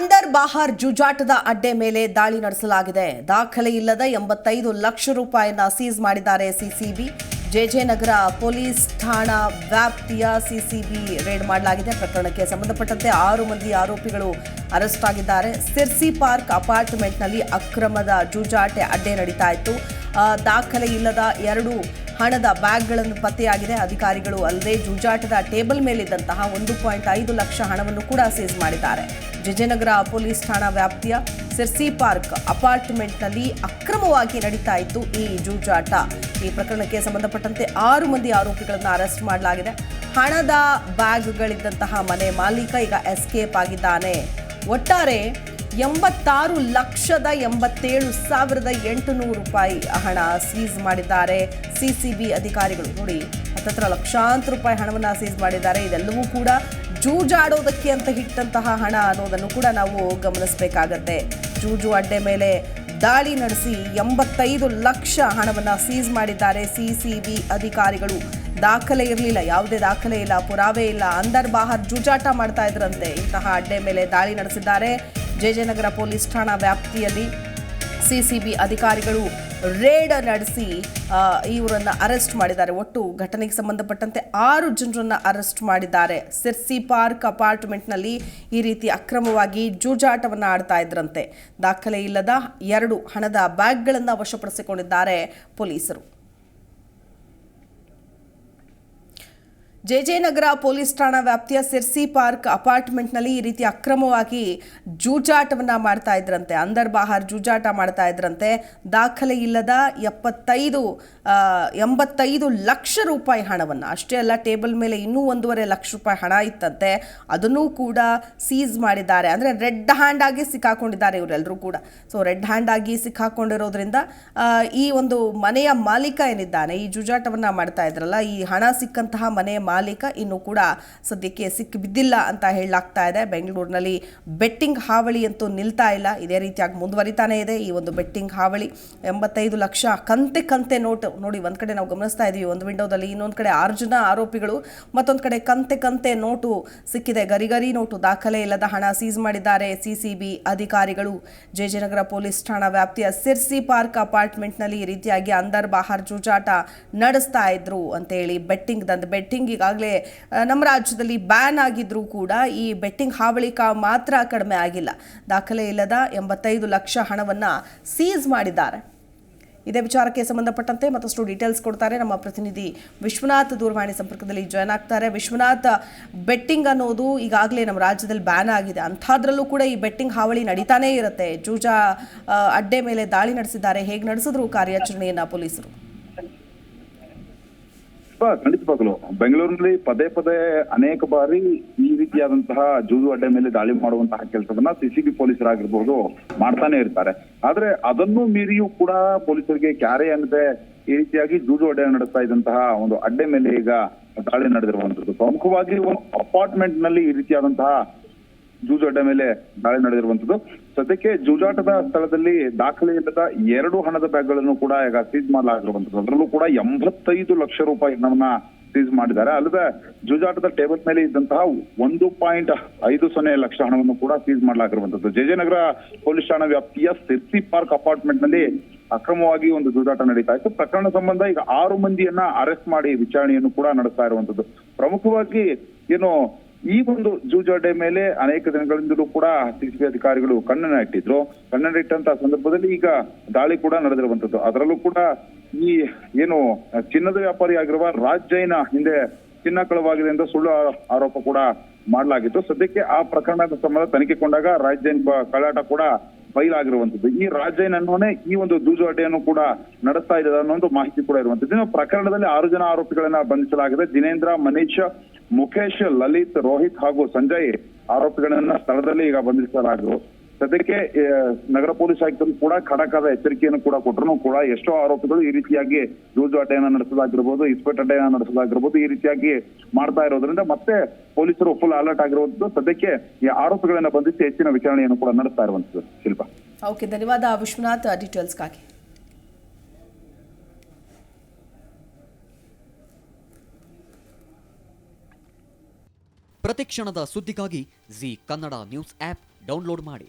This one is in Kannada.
ಅಂದರ್ ಬಹಾರ್ ಜುಜಾಟದ ಅಡ್ಡೆ ಮೇಲೆ ದಾಳಿ ನಡೆಸಲಾಗಿದೆ. ದಾಖಲೆ ಇಲ್ಲದ ಎಂಬತ್ತೈದು ಲಕ್ಷ ರೂಪಾಯಿನ ಸೀಸ್ ಮಾಡಿದ್ದಾರೆ ಸಿಸಿಬಿ. ಜೆಜೆನಗರ ಪೊಲೀಸ್ ಠಾಣಾ ವ್ಯಾಪ್ತಿಯ ಸಿಸಿಬಿ ರೇಡ್ ಮಾಡಲಾಗಿದೆ. ಪ್ರಕರಣಕ್ಕೆ ಸಂಬಂಧಪಟ್ಟಂತೆ ಆರು ಮಂದಿ ಆರೋಪಿಗಳು ಅರೆಸ್ಟ್ ಆಗಿದ್ದಾರೆ. ಸಿರ್ಸಿ ಪಾರ್ಕ್ ಅಪಾರ್ಟ್ಮೆಂಟ್ನಲ್ಲಿ ಅಕ್ರಮದ ಜೂಜಾಟೆ ಅಡ್ಡೆ ನಡೀತಾ ಇತ್ತು. ದಾಖಲೆ ಇಲ್ಲದ ಎರಡು ಹಣದ ಬ್ಯಾಗ್ಗಳನ್ನು ಪತ್ತೆಯಾಗಿದೆ. ಅಧಿಕಾರಿಗಳು ಅಲ್ಲದೆ ಜೂಜಾಟದ ಟೇಬಲ್ ಮೇಲಿದ್ದಂತಹ ಒಂದು ಪಾಯಿಂಟ್ ಐದು ಲಕ್ಷ ಹಣವನ್ನು ಕೂಡ ಸೀಸ್ ಮಾಡಿದ್ದಾರೆ. ವಿಜಯನಗರ ಪೊಲೀಸ್ ಠಾಣಾ ವ್ಯಾಪ್ತಿಯ ಸಿರ್ಸಿ ಪಾರ್ಕ್ ಅಪಾರ್ಟ್ಮೆಂಟ್ನಲ್ಲಿ ಅಕ್ರಮವಾಗಿ ನಡೀತಾ ಇತ್ತು ಈ ಜೂಜಾಟ. ಈ ಪ್ರಕರಣಕ್ಕೆ ಸಂಬಂಧಪಟ್ಟಂತೆ ಆರು ಮಂದಿ ಆರೋಪಿಗಳನ್ನು ಅರೆಸ್ಟ್ ಮಾಡಲಾಗಿದೆ. ಹಣದ ಬ್ಯಾಗ್ಗಳಿದ್ದಂತಹ ಮನೆ ಮಾಲೀಕ ಈಗ ಎಸ್ಕೇಪ್ ಆಗಿದ್ದಾನೆ. ಒಟ್ಟಾರೆ ಎಂಬತ್ತಾರು ಲಕ್ಷದ ಎಂಬತ್ತೇಳು ಸಾವಿರದ ಎಂಟುನೂರು ರೂಪಾಯಿ ಹಣ ಸೀಸ್ ಮಾಡಿದ್ದಾರೆ. ಸಿಸಿಬಿ ಅಧಿಕಾರಿಗಳು ನೋಡಿ. ಹತ್ತತ್ರ ಲಕ್ಷಾಂತರ ರೂಪಾಯಿ ಹಣವನ್ನು ಸೀಸ್ ಮಾಡಿದ್ದಾರೆ. ಇದೆಲ್ಲವೂ ಕೂಡ ಜೂಜಾಡೋದಕ್ಕೆ ಅಂತ ಇಟ್ಟಂತಹ ಹಣ ಅನ್ನೋದನ್ನು ಕೂಡ ನಾವು ಗಮನಿಸಬೇಕಾಗತ್ತೆ. ಜೂಜು ಅಡ್ಡೆ ಮೇಲೆ ದಾಳಿ ನಡೆಸಿ ಎಂಬತ್ತೈದು ಲಕ್ಷ ಹಣವನ್ನು ಸೀಸ್ ಮಾಡಿದ್ದಾರೆ ಸಿಸಿಬಿ ಅಧಿಕಾರಿಗಳು. ದಾಖಲೆ ಇರಲಿಲ್ಲ, ಯಾವುದೇ ದಾಖಲೆ ಇಲ್ಲ, ಪುರಾವೆ ಇಲ್ಲ. ಅಂದರ್ ಬಾಹರ್ ಜೂಜಾಟ ಮಾಡ್ತಾ ಇದ್ರಂತೆ. ಇಂತಹ ಅಡ್ಡೆ ಮೇಲೆ ದಾಳಿ ನಡೆಸಿದ್ದಾರೆ. ಜೆಜೆನಗರ ಪೊಲೀಸ್ ಠಾಣಾ ವ್ಯಾಪ್ತಿಯಲ್ಲಿ ಸಿಸಿಬಿ ಅಧಿಕಾರಿಗಳು. ರೇಡ್ ನಡೆಸಿ ಇವರನ್ನ ಅರೆಸ್ಟ್ ಮಾಡಿದ್ದಾರೆ. ಒಟ್ಟು ಘಟನೆಗೆ ಸಂಬಂಧಪಟ್ಟಂತೆ ಆರು ಜನರನ್ನ ಅರೆಸ್ಟ್ ಮಾಡಿದ್ದಾರೆ. ಸಿರ್ಸಿ ಪಾರ್ಕ್ ಅಪಾರ್ಟ್ಮೆಂಟ್ನಲ್ಲಿ ಈ ರೀತಿ ಅಕ್ರಮವಾಗಿ ಜೂಜಾಟವನ್ನು ಆಡ್ತಾ ಇದ್ರಂತೆ. ದಾಖಲೆ ಇಲ್ಲದ ಎರಡು ಹಣದ ಬ್ಯಾಗ್ಗಳನ್ನು ವಶಪಡಿಸಿಕೊಂಡಿದ್ದಾರೆ ಪೊಲೀಸರು. ಜೆಜೆನಗರ ಪೊಲೀಸ್ ಠಾಣಾ ವ್ಯಾಪ್ತಿಯ ಸಿರ್ಸಿ ಪಾರ್ಕ್ ಅಪಾರ್ಟ್ಮೆಂಟ್ನಲ್ಲಿ ಈ ರೀತಿ ಅಕ್ರಮವಾಗಿ ಜೂಜಾಟವನ್ನ ಮಾಡ್ತಾ ಇದ್ರಂತೆ. ಅಂದರ್ ಬಾಹರ್ ಜೂಜಾಟ ಮಾಡ್ತಾ ಇದ್ರಂತೆ. ದಾಖಲೆ ಇಲ್ಲದ ಎಪ್ಪತ್ತೈದು ಎಂಬತ್ತೈದು ಲಕ್ಷ ರೂಪಾಯಿ ಹಣವನ್ನು, ಅಷ್ಟೇ ಅಲ್ಲ ಟೇಬಲ್ ಮೇಲೆ ಇನ್ನೂ ಒಂದೂವರೆ ಲಕ್ಷ ರೂಪಾಯಿ ಹಣ ಇತ್ತಂತೆ. ಅದನ್ನೂ ಕೂಡ ಸೀಸ್ ಮಾಡಿದ್ದಾರೆ. ಅಂದರೆ ರೆಡ್ ಹ್ಯಾಂಡ್ ಆಗಿ ಸಿಕ್ಕಾಕೊಂಡಿದ್ದಾರೆ ಇವರೆಲ್ಲರೂ ಕೂಡ. ಸೊ ರೆಡ್ ಹ್ಯಾಂಡ್ ಆಗಿ ಸಿಕ್ಕಾಕೊಂಡಿರೋದ್ರಿಂದ ಈ ಒಂದು ಮನೆಯ ಮಾಲೀಕ ಏನಿದ್ದಾನೆ, ಈ ಜೂಜಾಟವನ್ನ ಮಾಡ್ತಾ ಇದ್ರಲ್ಲ, ಈ ಹಣ ಸಿಕ್ಕಂತಹ ಮನೆಯ ಮಾಲೀಕ ಇನ್ನು ಕೂಡ ಸದ್ಯಕ್ಕೆ ಸಿಕ್ಕಿ ಬಿದ್ದಿಲ್ಲ ಅಂತ ಹೇಳಲಾಗ್ತಾ ಇದೆ. ಬೆಂಗಳೂರಿನಲ್ಲಿ ಬೆಟ್ಟಿಂಗ್ ಹಾವಳಿ ಅಂತೂ ನಿಲ್ತಾ ಇಲ್ಲ. ಇದೇ ರೀತಿಯಾಗಿ ಮುಂದುವರಿತಾನೆ ಇದೆ. ಈ ಒಂದು ಬೆಟ್ಟಿಂಗ್ ಹಾವಳಿ ಎಂಬತ್ತೈದು ಲಕ್ಷ ಕಂತೆ ಕಂತೆ ನೋಟು ನೋಡಿ ಒಂದು ಕಡೆ ನಾವು ಗಮನಿಸ್ತಾ ಇದೀವಿ. ಒಂದು ವಿಂಡೋದಲ್ಲಿ ಇನ್ನೊಂದು ಕಡೆ ಆರು ಜನ ಆರೋಪಿಗಳು, ಮತ್ತೊಂದು ಕಡೆ ಕಂತೆ ಕಂತೆ ನೋಟು ಸಿಕ್ಕಿದೆ. ಗರಿಗರಿ ನೋಟು ದಾಖಲೆ ಇಲ್ಲದ ಹಣ ಸೀಸ್ ಮಾಡಿದ್ದಾರೆ ಸಿಸಿಬಿ ಅಧಿಕಾರಿಗಳು. ಜೆಜೆನಗರ ಪೊಲೀಸ್ ಠಾಣಾ ವ್ಯಾಪ್ತಿಯ ಸಿರ್ಸಿ ಪಾರ್ಕ್ ಅಪಾರ್ಟ್ಮೆಂಟ್ನಲ್ಲಿ ಈ ರೀತಿಯಾಗಿ ಅಂದರ್ ಬಾಹರ್ ಜೂಜಾಟ ನಡೆಸ್ತಾ ಇದ್ರು ಅಂತೇಳಿ ಬೆಟ್ಟಿಂಗ್ ದಂದ್ ಬೆಟ್ಟಿಂಗ್ ಈಗಾಗಲೇ ನಮ್ಮ ರಾಜ್ಯದಲ್ಲಿ ಬ್ಯಾನ್ ಆಗಿದ್ರೂ ಕೂಡ ಈ ಬೆಟ್ಟಿಂಗ್ ಹಾವಳಿ ಕಾ, ಮಾತ್ರ ಕಡಿಮೆ ಆಗಿಲ್ಲ. ದಾಖಲೆ ಇಲ್ಲದ ಎಂಬತ್ತೈದು ಲಕ್ಷ ಹಣವನ್ನು ಸೀಸ್ ಮಾಡಿದ್ದಾರೆ. ಇದೇ ವಿಚಾರಕ್ಕೆ ಸಂಬಂಧಪಟ್ಟಂತೆ ಮತ್ತಷ್ಟು ಡೀಟೇಲ್ಸ್ ಕೊಡ್ತಾರೆ ನಮ್ಮ ಪ್ರತಿನಿಧಿ ವಿಶ್ವನಾಥ್ ದೂರವಾಣಿ ಸಂಪರ್ಕದಲ್ಲಿ ಜಾಯ್ನ್ ಆಗ್ತಾರೆ. ವಿಶ್ವನಾಥ್, ಬೆಟ್ಟಿಂಗ್ ಅನ್ನೋದು ಈಗಾಗಲೇ ನಮ್ಮ ರಾಜ್ಯದಲ್ಲಿ ಬ್ಯಾನ್ ಆಗಿದೆ. ಅಂಥದ್ರಲ್ಲೂ ಕೂಡ ಈ ಬೆಟ್ಟಿಂಗ್ ಹಾವಳಿ ನಡೀತಾನೇ ಇರುತ್ತೆ. ಜೂಜಾ ಅಡ್ಡೆ ಮೇಲೆ ದಾಳಿ ನಡೆಸಿದ್ದಾರೆ. ಹೇಗೆ ನಡೆಸಿದ್ರು ಕಾರ್ಯಾಚರಣೆಯನ್ನು ಪೊಲೀಸರು? ಪ- ಖಂಡಿತವಾಗ್ಲು ಬೆಂಗಳೂರಿನಲ್ಲಿ ಪದೇ ಪದೇ ಅನೇಕ ಬಾರಿ ಈ ರೀತಿಯಾದಂತಹ ಜೂಜು ಅಡ್ಡೆ ಮೇಲೆ ದಾಳಿ ಮಾಡುವಂತಹ ಕೆಲಸವನ್ನ ಸಿಸಿಬಿ ಪೊಲೀಸರಾಗಿರ್ಬಹುದು ಮಾಡ್ತಾನೆ ಇರ್ತಾರೆ. ಆದ್ರೆ ಅದನ್ನು ಮೀರಿಯೂ ಕೂಡ ಪೊಲೀಸರಿಗೆ ಕ್ಯಾರೆ ಅನ್ನದೆ ಈ ರೀತಿಯಾಗಿ ಜೂಜು ಅಡ್ಡೆ ನಡೆಸ್ತಾ ಇದ್ದಂತಹ ಒಂದು ಅಡ್ಡೆ ಮೇಲೆ ಈಗ ದಾಳಿ ನಡೆದಿರುವಂತದ್ದು ಪ್ರಮುಖವಾಗಿ ಒಂದು ಅಪಾರ್ಟ್ಮೆಂಟ್ನಲ್ಲಿ ಈ ರೀತಿಯಾದಂತಹ ಜೂಜಾಟ ಮೇಲೆ ದಾಳಿ ನಡೆದಿರುವಂತದ್ದು. ಸದ್ಯಕ್ಕೆ ಜೂಜಾಟದ ಸ್ಥಳದಲ್ಲಿ ದಾಖಲೆ ಇಲ್ಲದ ಎರಡು ಹಣದ ಬ್ಯಾಗ್ಗಳನ್ನು ಕೂಡ ಈಗ ಸೀಸ್ ಮಾಡಲಾಗಿರುವಂತದ್ದು. ಅದರಲ್ಲೂ ಕೂಡ ಎಂಬತ್ತೈದು ಲಕ್ಷ ರೂಪಾಯಿ ಹಣವನ್ನ ಸೀಸ್ ಮಾಡಿದ್ದಾರೆ. ಅಲ್ಲದೆ ಜೂಜಾಟದ ಟೇಬಲ್ ಮೇಲೆ ಇದ್ದಂತಹ ಒಂದು ಪಾಯಿಂಟ್ ಐದು ಸೊನ್ನೆ ಲಕ್ಷ ಹಣವನ್ನು ಕೂಡ ಸೀಸ್ ಮಾಡಲಾಗಿರುವಂತದ್ದು. ಜಯನಗರ ಪೊಲೀಸ್ ಠಾಣಾ ವ್ಯಾಪ್ತಿಯ ಸಿರ್ಸಿ ಪಾರ್ಕ್ ಅಪಾರ್ಟ್ಮೆಂಟ್ನಲ್ಲಿ ಅಕ್ರಮವಾಗಿ ಒಂದು ಜೂಜಾಟ ನಡೀತಾ ಇತ್ತು. ಪ್ರಕರಣ ಸಂಬಂಧ ಈಗ ಆರು ಮಂದಿಯನ್ನ ಅರೆಸ್ಟ್ ಮಾಡಿ ವಿಚಾರಣೆಯನ್ನು ಕೂಡ ನಡೆಸ್ತಾ ಇರುವಂತದ್ದು. ಪ್ರಮುಖವಾಗಿ ಏನು ಈ ಒಂದು ಜೂಜಾಡೆ ಮೇಲೆ ಅನೇಕ ದಿನಗಳಿಂದಲೂ ಕೂಡ ಸಿಸಿಬಿ ಅಧಿಕಾರಿಗಳು ಕಣ್ಣನ್ನ ಇಟ್ಟಿದ್ರು. ಕಣ್ಣನ್ನ ಇಟ್ಟಂತ ಸಂದರ್ಭದಲ್ಲಿ ಈಗ ದಾಳಿ ಕೂಡ ನಡೆದಿರುವಂತದ್ದು ಅದರಲ್ಲೂ ಕೂಡ ಈ ಏನು ಚಿನ್ನದ ವ್ಯಾಪಾರಿ ಆಗಿರುವ ರಾಜ್ ಜೈನ ಹಿಂದೆ ಚಿನ್ನ ಕಳವಾಗಿದೆ ಎಂದು ಸುಳ್ಳು ಆರೋಪ ಕೂಡ ಮಾಡಲಾಗಿತ್ತು. ಸದ್ಯಕ್ಕೆ ಆ ಪ್ರಕರಣದ ಸಂಬಂಧ ತನಿಖೆ ಕೊಂಡಾಗ ರಾಜ್ ಜೈನ್ ಕಳ್ಳಾಟ ಕೂಡ ಬಯಲಾಗಿರುವಂತದ್ದು ಈ ರಾಜೇನ್ ಜೈನ್ ಅನ್ನೋನೇ ಈ ಒಂದು ಜೂಜಾಟೆಯನ್ನು ಕೂಡ ನಡೆಸ್ತಾ ಇದೆ ಅನ್ನೋ ಒಂದು ಮಾಹಿತಿ ಕೂಡ ಇರುವಂತದ್ದು ಇನ್ನು ಪ್ರಕರಣದಲ್ಲಿ ಆರು ಜನ ಆರೋಪಿಗಳನ್ನ ಬಂಧಿಸಲಾಗಿದೆ. ದಿನೇಂದ್ರ ಮನೀಶ್ ಮುಖೇಶ್, ಲಲಿತ್, ರೋಹಿತ್ ಹಾಗೂ ಸಂಜಯ್ ಆರೋಪಿಗಳನ್ನ ಸ್ಥಳದಲ್ಲಿ ಈಗ ಬಂಧಿಸಲಾಗಿರು ಸದ್ಯಕ್ಕೆ ನಗರ ಪೊಲೀಸ್ ಆಯುಕ್ತರು ಕೂಡ ಖಡಕಾದ ಎಚ್ಚರಿಕೆಯನ್ನು ಕೂಡ ಕೊಟ್ಟರು ಕೂಡ ಎಷ್ಟೋ ಆರೋಪಿಗಳು ಈ ರೀತಿಯಾಗಿ ಜೂಜಾಟೆಯನ್ನ ನಡೆಸೋದಾಗಿರ್ಬೋದು ಇಸ್ಪೆಟ್ ಅಡ್ಡೆಯನ್ನ ನಡೆಸಲಾಗಿರ್ಬೋದು ಈ ರೀತಿಯಾಗಿ ಮಾಡ್ತಾ ಇರೋದ್ರಿಂದ ಮತ್ತೆ ಪೊಲೀಸರು ಫುಲ್ ಅಲರ್ಟ್ ಆಗಿರುವಂತದ್ದು ಸದ್ಯಕ್ಕೆ ಈ ಆರೋಪಿಗಳನ್ನ ಬಂಧಿಸಿ ಹೆಚ್ಚಿನ ವಿಚಾರಣೆಯನ್ನು ಕೂಡ ನಡೆಸ್ತಾ ಇರುವಂತದ್ದು ಶಿಲ್ಪ. ಓಕೆ ಧನ್ಯವಾದ ವಿಶ್ವನಾಥ್. ಡೀಟೇಲ್ಸ್ಗಾಗಿ ಪ್ರತಿಕ್ಷಣದ ಸುದ್ದಿಗಾಗಿ Zee Kannada news app download ಮಾಡಿ.